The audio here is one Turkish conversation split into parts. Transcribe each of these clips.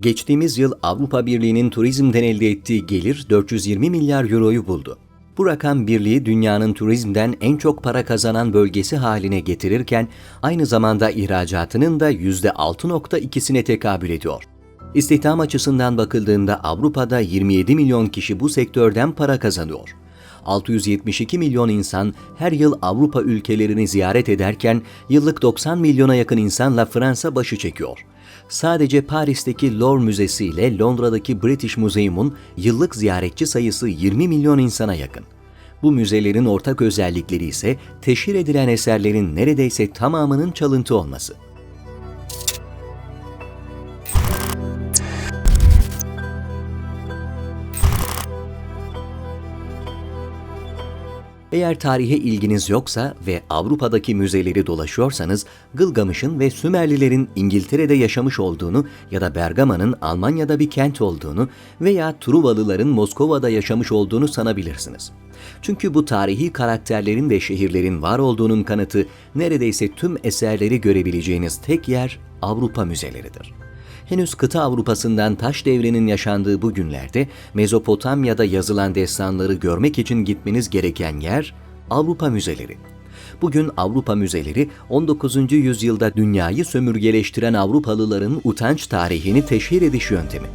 Geçtiğimiz yıl Avrupa Birliği'nin turizmden elde ettiği gelir 420 milyar euroyu buldu. Bu rakam birliği dünyanın turizmden en çok para kazanan bölgesi haline getirirken aynı zamanda ihracatının da %6.2'sine tekabül ediyor. İstihdam açısından bakıldığında Avrupa'da 27 milyon kişi bu sektörden para kazanıyor. 672 milyon insan her yıl Avrupa ülkelerini ziyaret ederken yıllık 90 milyona yakın insanla Fransa başı çekiyor. Sadece Paris'teki Louvre Müzesi ile Londra'daki British Museum'un yıllık ziyaretçi sayısı 20 milyon insana yakın. Bu müzelerin ortak özellikleri ise teşhir edilen eserlerin neredeyse tamamının çalıntı olması. Eğer tarihe ilginiz yoksa ve Avrupa'daki müzeleri dolaşıyorsanız, Gılgamış'ın ve Sümerlilerin İngiltere'de yaşamış olduğunu ya da Bergama'nın Almanya'da bir kent olduğunu veya Truvalıların Moskova'da yaşamış olduğunu sanabilirsiniz. Çünkü bu tarihi karakterlerin ve şehirlerin var olduğunun kanıtı neredeyse tüm eserleri görebileceğiniz tek yer Avrupa müzeleridir henüz kıta Avrupa'sından taş devrinin yaşandığı bu günlerde Mezopotamya'da yazılan destanları görmek için gitmeniz gereken yer Avrupa müzeleri. Bugün Avrupa müzeleri 19. yüzyılda dünyayı sömürgeleştiren Avrupalıların utanç tarihini teşhir ediş yöntemi.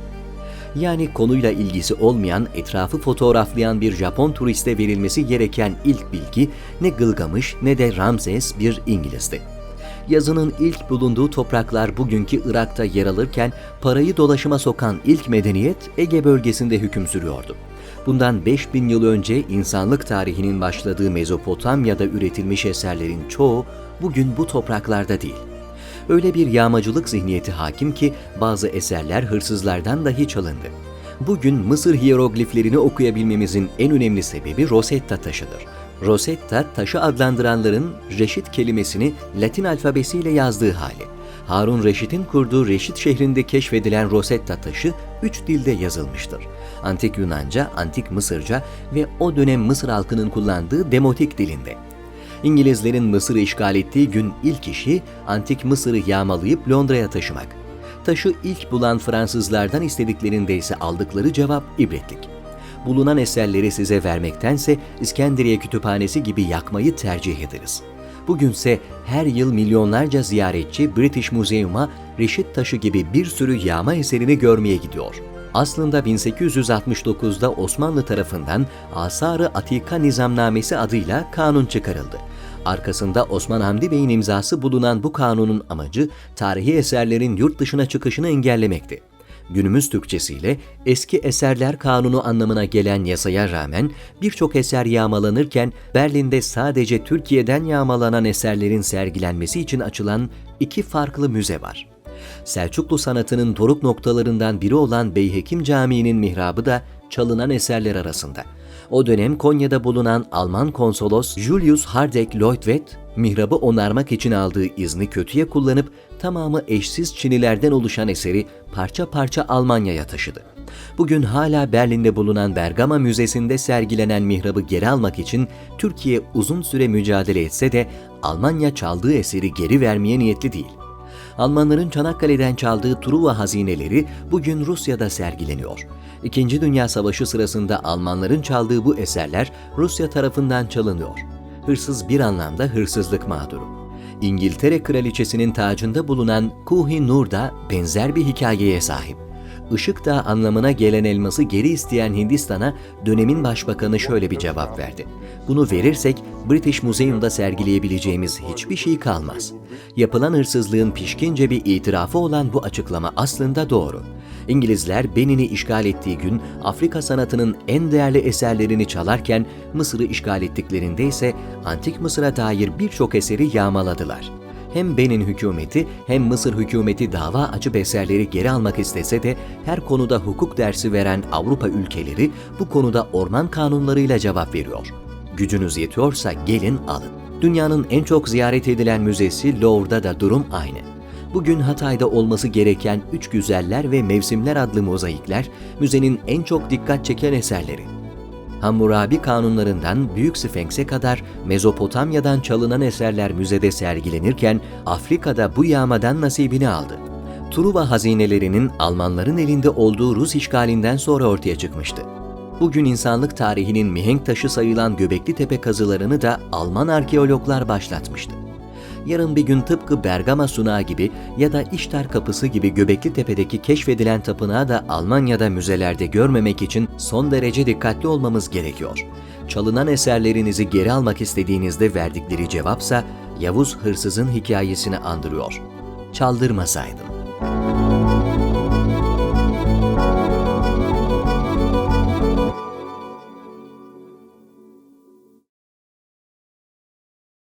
Yani konuyla ilgisi olmayan, etrafı fotoğraflayan bir Japon turiste verilmesi gereken ilk bilgi ne Gılgamış ne de Ramses bir İngiliz'di yazının ilk bulunduğu topraklar bugünkü Irak'ta yer alırken parayı dolaşıma sokan ilk medeniyet Ege bölgesinde hüküm sürüyordu. Bundan 5000 yıl önce insanlık tarihinin başladığı Mezopotamya'da üretilmiş eserlerin çoğu bugün bu topraklarda değil. Öyle bir yağmacılık zihniyeti hakim ki bazı eserler hırsızlardan dahi çalındı. Bugün Mısır hierogliflerini okuyabilmemizin en önemli sebebi Rosetta taşıdır. Rosetta taşı adlandıranların Reşit kelimesini Latin alfabesiyle yazdığı hali. Harun Reşit'in kurduğu Reşit şehrinde keşfedilen Rosetta taşı üç dilde yazılmıştır. Antik Yunanca, Antik Mısırca ve o dönem Mısır halkının kullandığı Demotik dilinde. İngilizlerin Mısır'ı işgal ettiği gün ilk işi Antik Mısır'ı yağmalayıp Londra'ya taşımak. Taşı ilk bulan Fransızlardan istediklerinde ise aldıkları cevap ibretlik bulunan eserleri size vermektense İskenderiye Kütüphanesi gibi yakmayı tercih ederiz. Bugünse her yıl milyonlarca ziyaretçi British Museum'a reşit taşı gibi bir sürü yağma eserini görmeye gidiyor. Aslında 1869'da Osmanlı tarafından Asarı Atika Nizamnamesi adıyla kanun çıkarıldı. Arkasında Osman Hamdi Bey'in imzası bulunan bu kanunun amacı tarihi eserlerin yurt dışına çıkışını engellemekti günümüz Türkçesiyle eski eserler kanunu anlamına gelen yasaya rağmen birçok eser yağmalanırken Berlin'de sadece Türkiye'den yağmalanan eserlerin sergilenmesi için açılan iki farklı müze var. Selçuklu sanatının doruk noktalarından biri olan Beyhekim Camii'nin mihrabı da çalınan eserler arasında. O dönem Konya'da bulunan Alman konsolos Julius Hardek Leutwet, mihrabı onarmak için aldığı izni kötüye kullanıp tamamı eşsiz çinilerden oluşan eseri parça parça Almanya'ya taşıdı. Bugün hala Berlin'de bulunan Bergama Müzesi'nde sergilenen mihrabı geri almak için Türkiye uzun süre mücadele etse de Almanya çaldığı eseri geri vermeye niyetli değil. Almanların Çanakkale'den çaldığı Truva hazineleri bugün Rusya'da sergileniyor. İkinci Dünya Savaşı sırasında Almanların çaldığı bu eserler Rusya tarafından çalınıyor. Hırsız bir anlamda hırsızlık mağduru. İngiltere Kraliçesi'nin tacında bulunan Kuhi Nur da benzer bir hikayeye sahip. Işık da anlamına gelen elması geri isteyen Hindistan'a dönemin başbakanı şöyle bir cevap verdi. Bunu verirsek British Museum'da sergileyebileceğimiz hiçbir şey kalmaz. Yapılan hırsızlığın pişkince bir itirafı olan bu açıklama aslında doğru. İngilizler Benin'i işgal ettiği gün Afrika sanatının en değerli eserlerini çalarken Mısır'ı işgal ettiklerinde ise Antik Mısır'a dair birçok eseri yağmaladılar. Hem Benin hükümeti hem Mısır hükümeti dava açıp eserleri geri almak istese de her konuda hukuk dersi veren Avrupa ülkeleri bu konuda orman kanunlarıyla cevap veriyor. Gücünüz yetiyorsa gelin alın. Dünyanın en çok ziyaret edilen müzesi Louvre'da da durum aynı. Bugün Hatay'da olması gereken Üç Güzeller ve Mevsimler adlı mozaikler müzenin en çok dikkat çeken eserleri. Hammurabi kanunlarından Büyük Sfenks'e kadar Mezopotamya'dan çalınan eserler müzede sergilenirken Afrika'da bu yağmadan nasibini aldı. Truva hazinelerinin Almanların elinde olduğu Rus işgalinden sonra ortaya çıkmıştı. Bugün insanlık tarihinin mihenk taşı sayılan Göbekli Tepe kazılarını da Alman arkeologlar başlatmıştı. Yarın bir gün tıpkı Bergama sunağı gibi ya da İştar kapısı gibi Göbekli Tepe'deki keşfedilen tapınağı da Almanya'da müzelerde görmemek için son derece dikkatli olmamız gerekiyor. Çalınan eserlerinizi geri almak istediğinizde verdikleri cevapsa Yavuz hırsızın hikayesini andırıyor. Çaldırmasaydım.